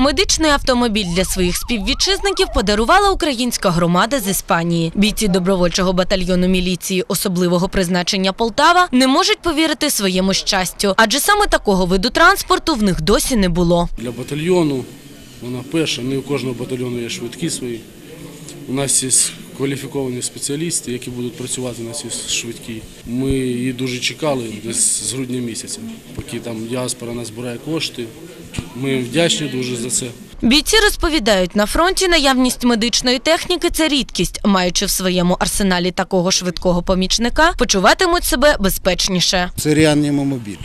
Медичний автомобіль для своїх співвітчизників подарувала українська громада з Іспанії. Бійці добровольчого батальйону міліції особливого призначення Полтава не можуть повірити своєму щастю, адже саме такого виду транспорту в них досі не було. Для батальйону вона перша, не у кожного батальйону є швидкі свої. У нас є кваліфіковані спеціалісти, які будуть працювати на цій швидкій. Ми її дуже чекали десь з грудня місяця, поки там діаспора нас збирає кошти. Ми їм вдячні дуже за це. Бійці розповідають, на фронті наявність медичної техніки це рідкість. Маючи в своєму арсеналі такого швидкого помічника, почуватимуть себе безпечніше. Це реанімомобіль.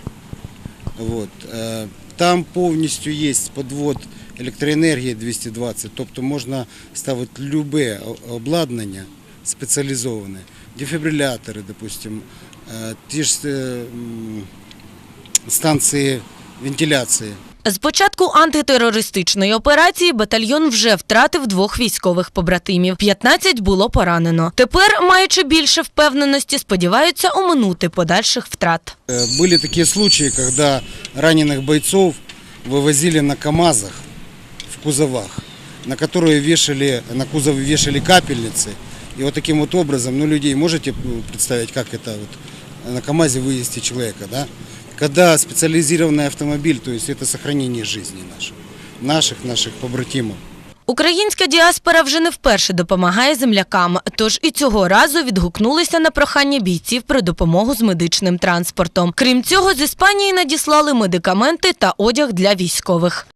От. е, Там повністю є підвод електроенергії 220, тобто можна ставити любе обладнання спеціалізоване, дефібрилятори, допустим, е, ті ж е, станції вентиляції. З початку антитерористичної операції батальйон вже втратив двох військових побратимів. 15 було поранено. Тепер, маючи більше впевненості, сподіваються оминути подальших втрат. Э, Были такие случаи, когда раненых бойцов вывозили на КАМАЗах в кузовах, на которые вешали, на кузов вешали капельницы. И вот таким вот образом, ну, людей можете представить, как это вот на КАМАЗе вывести человека, да? Когда специализированный автомобиль, то есть это сохранение жизни наших, наших, наших побратимов. Українська діаспора вже не вперше допомагає землякам, тож і цього разу відгукнулися на прохання бійців про допомогу з медичним транспортом. Крім цього, з Іспанії надіслали медикаменти та одяг для військових.